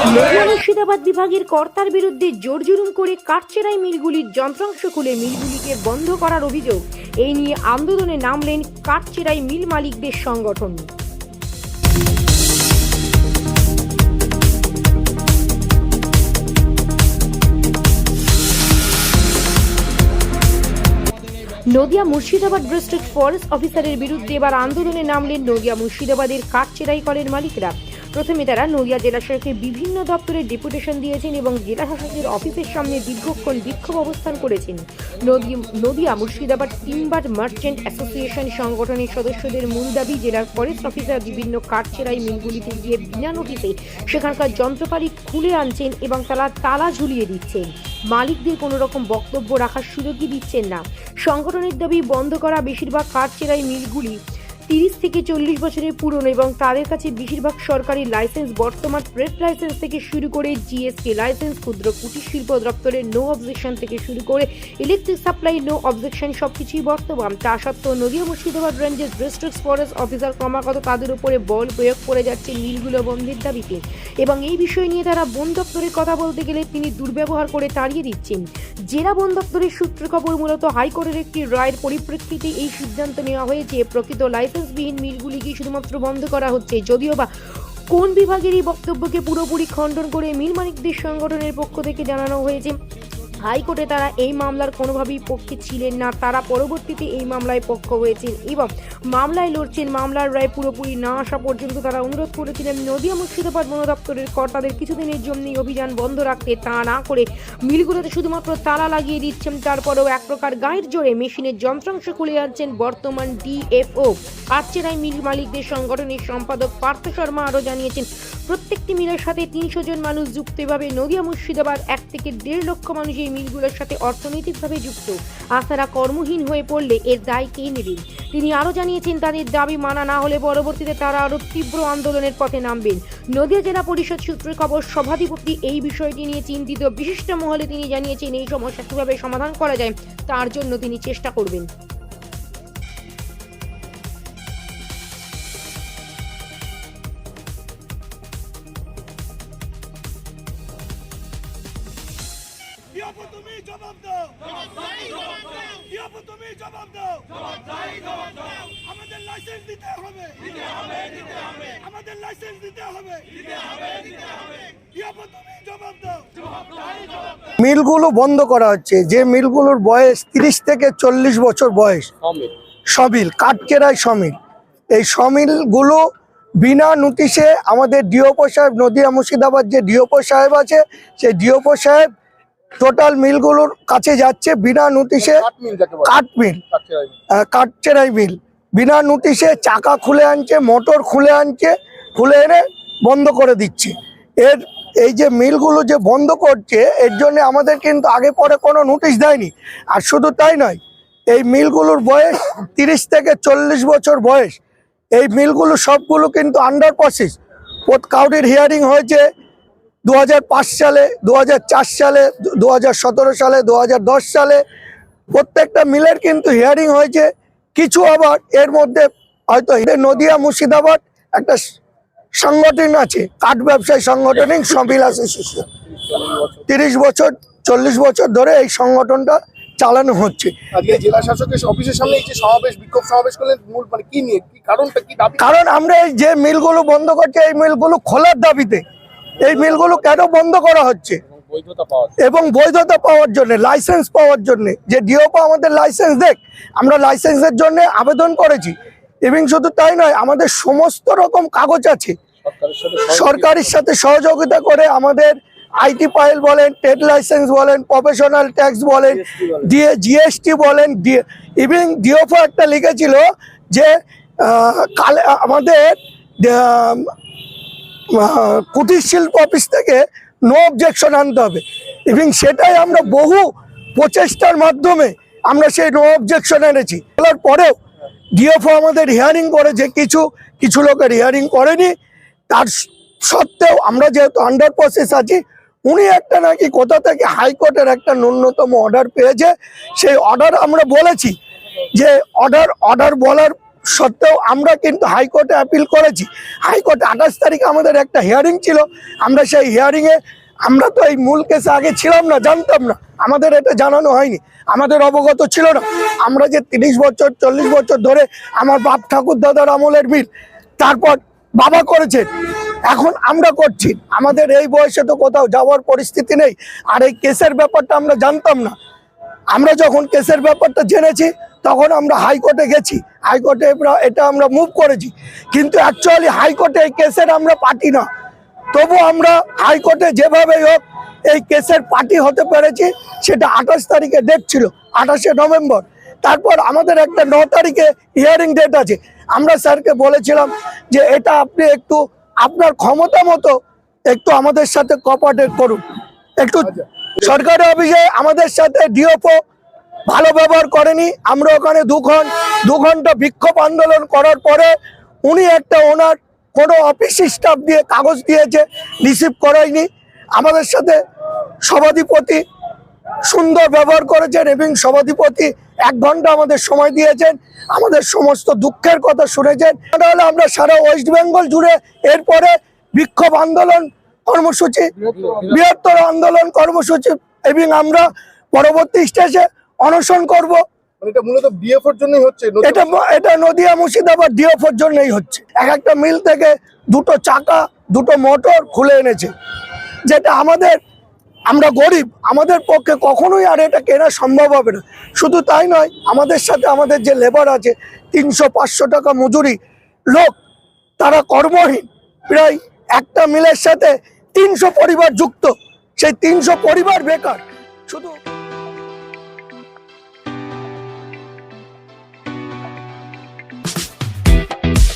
মুর্শিদাবাদ বিভাগের কর্তার বিরুদ্ধে জোর জুলুম করে কাঠচেরাই মিলগুলির যন্ত্রাংশ খুলে মিলগুলিকে বন্ধ করার অভিযোগ। এই নিয়ে আন্দোলনে নামলেন কাঠচেরাই মিল মালিকদের সংগঠন। নদিয়া মুর্শিদাবাদ ডিস্ট্রিক্ট ফরেস্ট অফিসারের বিরুদ্ধে এবার আন্দোলনে নামলেন নদিয়া মুর্শিদাবাদের কাঠচেরাই কলের মালিকরা। প্রথমে তারা নদিয়া জেলা শাসকের বিভিন্ন দপ্তরে ডেপুটেশন দিয়েছেন এবং জেলা শাসকের অফিসের সামনে দীর্ঘক্ষণ বিক্ষোভ অবস্থান করেছেন। নদী- Nadia Murshidabad timber merchant association সংগঠনের সদস্যদের মূল দাবি, জেলার ফরেস্ট অফিসার বিভিন্ন কাঠচেরাই মিলগুলিতে গিয়ে বিনা নোটিসে সেখানকার যন্ত্রপাতি খুলে আনছেন এবং তারা তালা ঝুলিয়ে দিচ্ছেন। মালিকদের কোনো রকম বক্তব্য রাখার সুযোগই দিচ্ছেন না। সংগঠনের দাবি, বন্ধ করা বেশিরভাগ কাঠ কাঠচেরাই মিলগুলি তিরিশ থেকে চল্লিশ বছরের পুরনো এবং তাদের কাছে বেশিরভাগ সরকারি লাইসেন্স বর্তমান ট্রেড লাইসেন্স থেকে শুরু করে জিএসটি লাইসেন্স, ক্ষুদ্র কুটির শিল্প দপ্তরের নো অবজেকশন থেকে শুরু করে ইলেকট্রিক সাপ্লাই নো অবজেকশন সবকিছুই বর্তমান। তা সত্ত্বেও নদীয়া মুর্শিদাবাদ রেঞ্জের ডিস্ট্রিক্ট ফরেস্ট অফিসার ক্রমাগত তাদের উপরে বল প্রয়োগ করে যাচ্ছে মিলগুলো বন্ধের দাবিতে। এবং এই বিষয় নিয়ে তারা বন দপ্তরের কথা বলতে গেলে তিনি দুর্ব্যবহার করে তাড়িয়ে দিচ্ছেন। জেলা বন দপ্তরের সূত্র খবর মূলত হাইকোর্টের একটি রায়ের পরিপ্রেক্ষিতে এই সিদ্ধান্ত নেওয়া হয়েছে। প্রকৃত লাইসেন্সবিহীন মিলগুলিকে শুধুমাত্র বন্ধ করা হচ্ছে? যদিও বা কোন বিভাগের এই বক্তব্যকে পুরোপুরি খণ্ডন করে মিল মালিকদের সংগঠনের পক্ষ থেকে জানানো হয়েছে হাইকোর্টে তারা এই মামলার কোনোভাবেই পক্ষে ছিলেন না। তারা পরবর্তীতে এই মামলায় পক্ষ হয়েছেন এবং মামলায় লড়ছেন মামলার রায় পুরোপুরি না আসা পর্যন্ত তারা অনুরোধ করেছিলেন নদিয়া মুর্শিদাবাদ বন দপ্তরের কর্তাদের কিছুদিনের জন্য অভিযান বন্ধ রাখতে। তা না করে মিলগুলোতে শুধুমাত্র তালা লাগিয়ে দিচ্ছেন, তারপরেও এক প্রকার গায়ের জোরে মেশিনের যন্ত্রাংশ খুলে যাচ্ছেন বর্তমান ডিএফও। কাঠচেরাই মিল মালিকদের সংগঠনের সম্পাদক পার্থ শর্মা আরও জানিয়েছেন, প্রত্যেকটি মিলের সাথে তিনশো জন মানুষ যুক্ত। এভাবে নদিয়া মুর্শিদাবাদ এক থেকে দেড় লক্ষ মানুষ এই মিলগুলোর সাথে অর্থনৈতিকভাবে যুক্ত। আর কর্মহীন হয়ে পড়লে এর দায় কে নেবেন? তিনি আরও জানিয়েছেন, তাদের দাবি মানা না হলে পরবর্তীতে তারা আরও তীব্র আন্দোলনের পথে নামবেন। নদিয়া জেলা পরিষদ সূত্রে খবর, সভাধিপতি এই বিষয়টি নিয়ে চিন্তিত বিশিষ্ট মহলে তিনি জানিয়েছেন, এই সমস্যা কীভাবে সমাধান করা যায় তার জন্য তিনি চেষ্টা করবেন। তুমি জবাব দাও। আমাদের লাইসেন্স দিতে হবে। আমাদের লাইসেন্স দিতে হবে। ইয়াপো, তুমি জবাব দাও। মিলগুলো বন্ধ করা হচ্ছে। যে মিলগুলোর বয়স তিরিশ থেকে চল্লিশ বছর বয়স সমিল কাঠকেরাই সমিল এই সমিলগুলো বিনা নোটিশে আমাদের ডিওপো সাহেব, নদিয়া মুর্শিদাবাদ যে ডিওপো সাহেব আছে, সেই ডিওপো সাহেব টোটাল মিলগুলোর কাছে যাচ্ছে বিনা নোটিশে কাঠ মিল কাঠচেরাই মিল। বিনা নোটিশে চাকা খুলে আনছে মোটর খুলে আনছে খুলে এনে বন্ধ করে দিচ্ছে। এর এই যে মিলগুলো যে বন্ধ করছে এর জন্য আমাদের কিন্তু আগে পরে কোনো নোটিশ দেয়নি। আর শুধু তাই নয় এই মিলগুলোর বয়স তিরিশ থেকে চল্লিশ বছর বয়স। এই মিলগুলো সবগুলো কিন্তু আন্ডার প্রসেস কাউরির হিয়ারিং হয়েছে দু হাজার পাঁচ সালে দু হাজার চার সালে দু হাজার সতেরো সালে দু হাজার দশ সালে প্রত্যেকটা মিলের কিন্তু হিয়ারিং হয়েছে। কিছু আবার এর মধ্যে হয়তো নদিয়া মুর্শিদাবাদ একটা সংগঠন আছে কাঠ ব্যবসায়ী সংগঠনিক সবিল অ্যাসোসিয়েশন তিরিশ বছর চল্লিশ বছর ধরে এই সংগঠনটা চালানো হচ্ছে। আজকে জেলা শাসকের অফিসের সামনে এই যে সমাবেশ বিক্ষোভ সমাবেশ করলেন মূল মানে কি নিয়ে কি কারণটা কি কারণ আমরা এই যে মিলগুলো বন্ধ করছি এই মিলগুলো খোলার দাবিতে এই মিলগুলো কেন বন্ধ করা হচ্ছে? এবং বৈধতা পাওয়ার জন্য। লাইসেন্স পাওয়ার জন্য যে ডিওপো আমাদের লাইসেন্স দেখ আমরা লাইসেন্সের জন্য আবেদন করেছি। এবং শুধু তাই নয় আমাদের সমস্ত রকম কাগজ আছে। সরকারের সাথে সহযোগিতা করে। আমাদের আইটি ফাইল বলেন ট্রেড লাইসেন্স বলেন প্রফেশনাল ট্যাক্স বলেন দিয়ে জিএসটি বলেন ইভিন ডিওফো একটা লিখেছিল যে কালে আমাদের কুটির শিল্প অফিস থেকে নো অবজেকশন আনতে হবে। এবং সেটাই আমরা বহু প্রচেষ্টার মাধ্যমে আমরা সেই নো অবজেকশন এনেছি। বলার পরেও ডিএফও আমাদের হিয়ারিং করেছে, কিছু কিছু লোকের হিয়ারিং করেনি। তার সত্ত্বেও আমরা যেহেতু আন্ডার প্রসেস আছি, উনি একটা নাকি কোথা থেকে হাইকোর্টের একটা ন্যূনতম অর্ডার পেয়েছে। সেই অর্ডার আমরা বলেছি যে অর্ডার অর্ডার বলার সত্ত্বেও আমরা কিন্তু হাইকোর্টে অ্যাপিল করেছি। হাইকোর্টে আঠাশ তারিখে আমাদের একটা হিয়ারিং ছিল। আমরা সেই হিয়ারিংয়ে আমরা তো এই মূল কেসে আগে ছিলাম না, জানতাম না। আমাদের এটা জানানো হয়নি। আমাদের অবগত ছিল না। আমরা যে তিরিশ বছর, চল্লিশ বছর ধরে আমার বাপ ঠাকুর দাদার আমলের মিল, তারপর বাবা করেছেন। এখন আমরা করছি। আমাদের এই বয়সে তো কোথাও যাওয়ার পরিস্থিতি নেই। আর এই কেসের ব্যাপারটা আমরা জানতাম না। আমরা যখন কেসের ব্যাপারটা জেনেছি, তখন আমরা হাইকোর্টে গেছি। হাইকোর্টে এটা আমরা মুভ করেছি। কিন্তু অ্যাকচুয়ালি হাইকোর্টে এই কেসের আমরা পার্টি না। তবু আমরা হাইকোর্টে যেভাবেই হোক এই কেসের পার্টি হতে পেরেছি সেটা আঠাশ তারিখে ডেট ছিল আঠাশে নভেম্বর। তারপর আমাদের একটা ন তারিখে হিয়ারিং ডেট আছে। আমরা স্যারকে বলেছিলাম যে এটা আপনি একটু আপনার ক্ষমতা মতো একটু আমাদের সাথে কোঅপারেট করুন। একটু সরকারি অফিসে আমাদের সাথে ডিওপো ভালো ব্যবহার করেনি। আমরা ওখানে দু দু ঘণ্টা বিক্ষোভ আন্দোলন করার পরে উনি একটা ওনার কোনো অফিস স্টাফ দিয়ে কাগজ দিয়েছে, রিসিভ করায়নি। আমাদের সাথে সভাধিপতি সুন্দর ব্যবহার করেছেন এবং সভাধিপতি এক ঘণ্টা আমাদের সময় দিয়েছেন, আমাদের সমস্ত দুঃখের কথা শুনেছেন। তাহলে আমরা সারা ওয়েস্ট বেঙ্গল জুড়ে এরপরে বিক্ষোভ আন্দোলন কর্মসূচি, বৃহত্তর আন্দোলন কর্মসূচি এবং আমরা পরবর্তী স্টেজে অনশন করব। মানে এটা মূলত ডিএফওর জন্যই হচ্ছে এটা এটা নদিয়া মুর্শিদাবাদ জন্যই হচ্ছে। এক একটা মিল থেকে দুটো চাকা দুটো মোটর খুলে এনেছে। যেটা আমাদের আমরা গরিব আমাদের পক্ষে কখনোই আর এটা কেনা সম্ভব হবে না। শুধু তাই নয় আমাদের সাথে আমাদের যে লেবার আছে তিনশো পাঁচশো টাকা মজুরি লোক তারা কর্মহীন। প্রায় একটা মিলের সাথে তিনশো পরিবার যুক্ত। সেই তিনশো পরিবার বেকার। শুধু